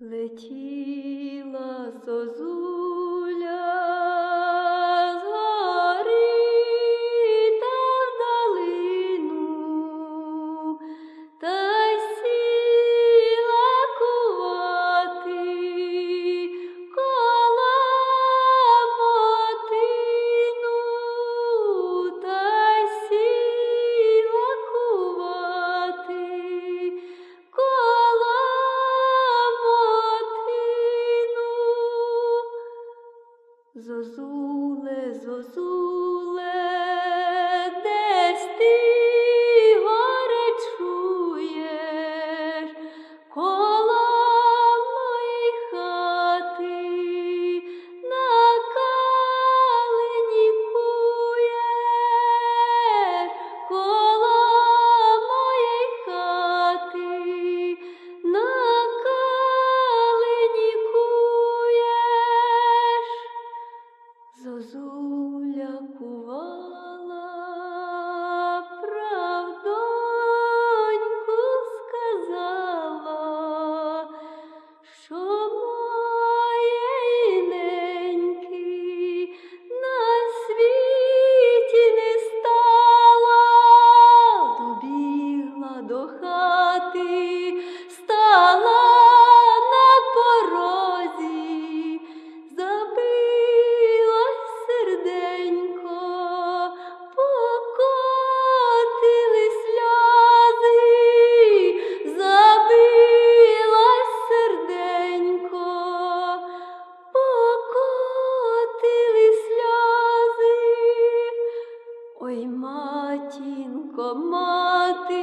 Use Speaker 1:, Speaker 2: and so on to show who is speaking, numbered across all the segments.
Speaker 1: Летіла зозуля Zozule, Zozule. Ой, матінко, мати.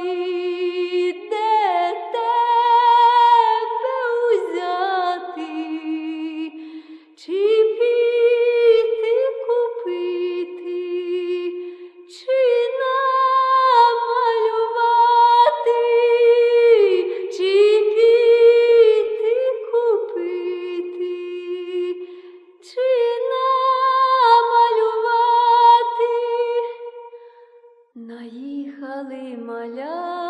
Speaker 1: mala